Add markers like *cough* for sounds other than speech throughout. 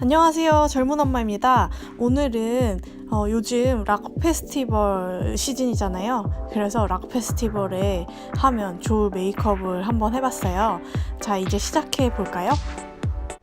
안녕하세요. 젊은 엄마입니다. 오늘은 어, 요즘 락 페스티벌 시즌이잖아요. 그래서 락 페스티벌에 하면 좋을 메이크업을 한번 해봤어요. 자, 이제 시작해 볼까요?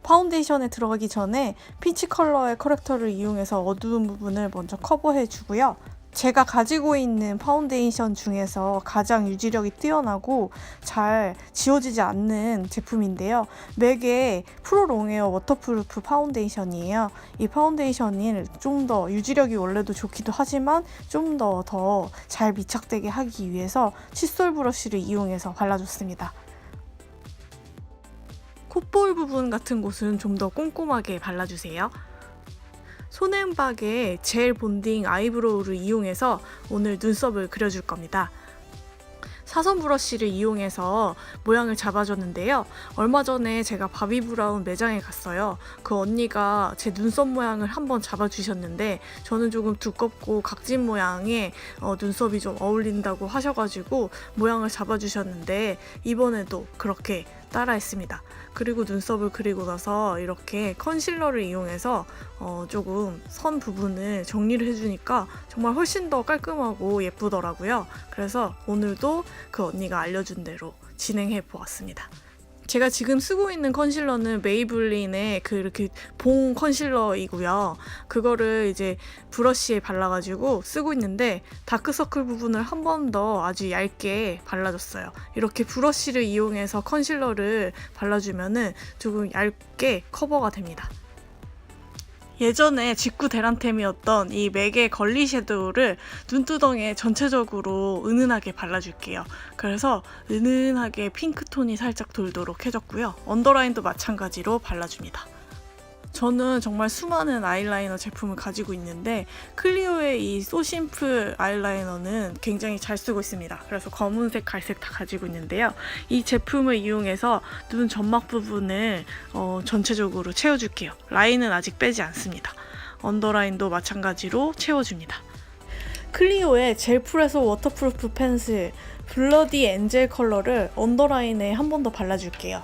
파운데이션에 들어가기 전에 피치 컬러의 커렉터를 이용해서 어두운 부분을 먼저 커버해 주고요. 제가 가지고 있는 파운데이션 중에서 가장 유지력이 뛰어나고 잘 지워지지 않는 제품인데요. 맥의 프로 롱웨어 워터프루프 파운데이션이에요. 이 파운데이션이 좀 더 유지력이 원래도 좋기도 하지만 좀 더 더 잘 밀착되게 하기 위해서 칫솔 브러쉬를 이용해서 발라줬습니다. 콧볼 부분 같은 곳은 좀 더 꼼꼼하게 발라주세요. 손앤박의 젤 본딩 아이브로우를 이용해서 오늘 눈썹을 그려줄 겁니다. 사선 브러쉬를 이용해서 모양을 잡아줬는데요. 얼마 전에 제가 바비 브라운 매장에 갔어요. 그 언니가 제 눈썹 모양을 한번 잡아주셨는데 저는 조금 두껍고 각진 모양의 어, 눈썹이 좀 어울린다고 하셔가지고 모양을 잡아주셨는데 이번에도 그렇게 따라했습니다. 그리고 눈썹을 그리고 나서 이렇게 컨실러를 이용해서 어, 조금 선 부분을 정리를 해주니까 정말 훨씬 더 깔끔하고 예쁘더라고요. 그래서 오늘도 그 언니가 알려준 대로 진행해 보았습니다. 제가 지금 쓰고 있는 컨실러는 메이블린의 그 이렇게 봉 컨실러이고요. 그거를 이제 브러쉬에 발라가지고 쓰고 있는데 다크서클 부분을 한 번 더 아주 얇게 발라줬어요. 이렇게 브러쉬를 이용해서 컨실러를 발라주면은 조금 얇게 커버가 됩니다. 예전에 직구 대란템이었던 이 맥의 걸리 섀도우를 눈두덩이에 전체적으로 은은하게 발라줄게요. 그래서 은은하게 핑크톤이 살짝 돌도록 해줬고요. 언더라인도 마찬가지로 발라줍니다. 저는 정말 수많은 아이라이너 제품을 가지고 있는데 클리오의 이 소심플 아이라이너는 굉장히 잘 쓰고 있습니다. 그래서 검은색, 갈색 다 가지고 있는데요. 이 제품을 이용해서 눈 점막 부분을 어, 전체적으로 채워줄게요. 라인은 아직 빼지 않습니다. 언더라인도 마찬가지로 채워줍니다. 클리오의 젤 프레소 워터프루프 펜슬 블러디 엔젤 컬러를 언더라인에 한 번 더 발라줄게요.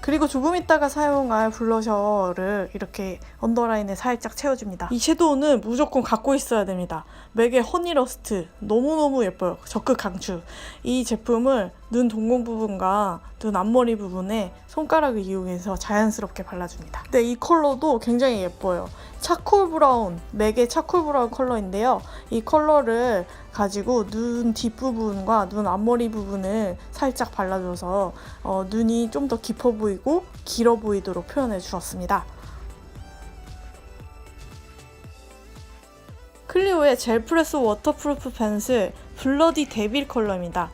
그리고 조금 있다가 사용할 블러셔를 이렇게 언더라인에 살짝 채워줍니다. 이 섀도우는 무조건 갖고 있어야 됩니다. 맥의 허니러스트 너무너무 예뻐요. 적극 강추. 이 제품을 눈 동공 부분과 눈 앞머리 부분에 손가락을 이용해서 자연스럽게 발라줍니다. 근데 이 컬러도 굉장히 예뻐요. 차콜 브라운, 맥의 차콜 브라운 컬러인데요. 이 컬러를 가지고 눈 뒷부분과 눈 앞머리 부분을 살짝 발라줘서 어, 눈이 좀 더 깊어 보이고 길어 보이도록 표현해 주었습니다. 클리오의 젤 프레스 워터프루프 펜슬 블러디 데빌 컬러입니다.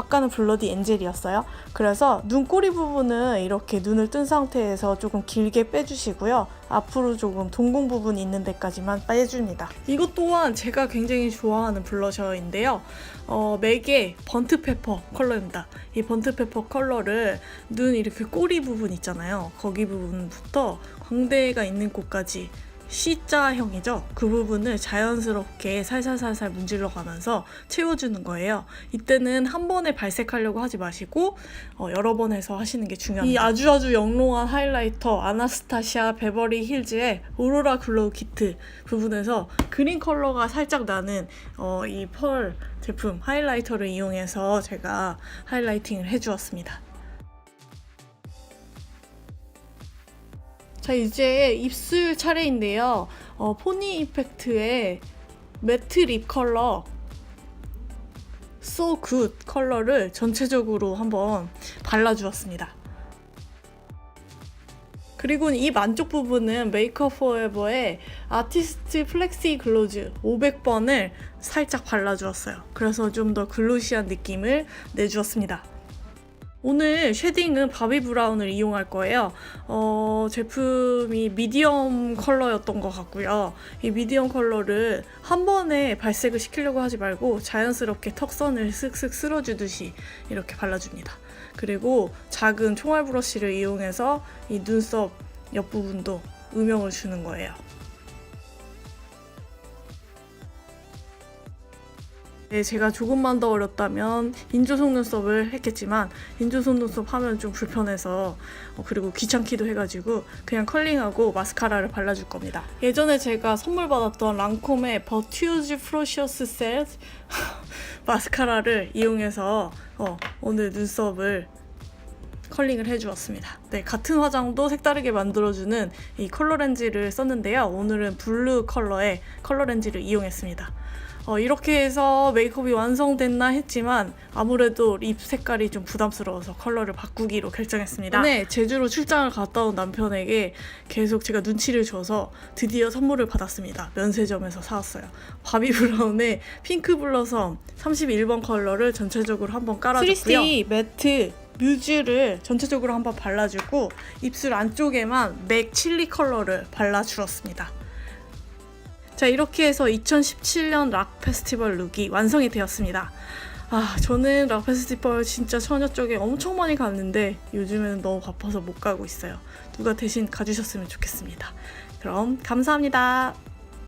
아까는 블러디 엔젤이었어요. 그래서 눈꼬리 부분은 이렇게 눈을 뜬 상태에서 조금 길게 빼주시고요. 앞으로 조금 동공 부분이 있는 데까지만 빼줍니다. 이것 또한 제가 굉장히 좋아하는 블러셔인데요. 어, 맥의 번트 페퍼 컬러입니다. 이 번트 페퍼 컬러를 눈 이렇게 꼬리 부분 있잖아요. 거기 부분부터 광대가 있는 곳까지 C자형이죠. 그 부분을 자연스럽게 살살살살 문질러 가면서 채워주는 거예요. 이때는 한 번에 발색하려고 하지 마시고 어, 여러 번 해서 하시는 게 중요합니다. 이 아주 아주 영롱한 하이라이터 아나스타시아 베버리 힐즈의 오로라 글로우 키트 부분에서 그린 컬러가 살짝 나는 어, 이 펄 제품 하이라이터를 이용해서 제가 하이라이팅을 해주었습니다. 자 이제 입술 차례인데요. 어, 포니 이펙트의 매트 립 컬러 So Good 컬러를 전체적으로 한번 발라주었습니다. 그리고 입 안쪽 부분은 메이크업 포에버의 아티스트 플렉시 글로즈 500번을 살짝 발라주었어요. 그래서 좀 더 글로시한 느낌을 내주었습니다. 오늘 쉐딩은 바비 브라운을 이용할 거예요. 어, 제품이 미디엄 컬러였던 것 같고요. 이 미디엄 컬러를 한 번에 발색을 시키려고 하지 말고 자연스럽게 턱선을 쓱쓱 쓸어주듯이 이렇게 발라줍니다. 그리고 작은 총알 브러쉬를 이용해서 이 눈썹 옆부분도 음영을 주는 거예요. 네, 제가 조금만 더 어렸다면 인조 속눈썹을 했겠지만 인조 속눈썹 하면 좀 불편해서 어, 그리고 귀찮기도 해가지고 그냥 컬링하고 마스카라를 발라줄 겁니다. 예전에 제가 선물 받았던 랑콤의 버튜즈 프로시어스 셋 *laughs* 마스카라를 이용해서 어, 오늘 눈썹을 컬링을 해주었습니다. 네, 같은 화장도 색다르게 만들어주는 이 컬러 렌즈를 썼는데요. 오늘은 블루 컬러의 컬러 렌즈를 이용했습니다. 어, 이렇게 해서 메이크업이 완성됐나 했지만 아무래도 립 색깔이 좀 부담스러워서 컬러를 바꾸기로 결정했습니다. 네, 제주로 출장을 갔다 온 남편에게 계속 제가 눈치를 줘서 드디어 선물을 받았습니다. 면세점에서 사왔어요. 바비 *laughs* 브라운의 핑크 블러썸 31번 컬러를 전체적으로 한번 깔아줬고요. 3C 매트 뮤즈를 전체적으로 한번 발라주고 입술 안쪽에만 맥 칠리 컬러를 발라주었습니다. 자 이렇게 해서 2017년 락 페스티벌 룩이 완성이 되었습니다. 아 저는 락 페스티벌 진짜 처녀 쪽에 엄청 많이 갔는데 요즘에는 너무 바빠서 못 가고 있어요. 누가 대신 가주셨으면 좋겠습니다. 그럼 감사합니다.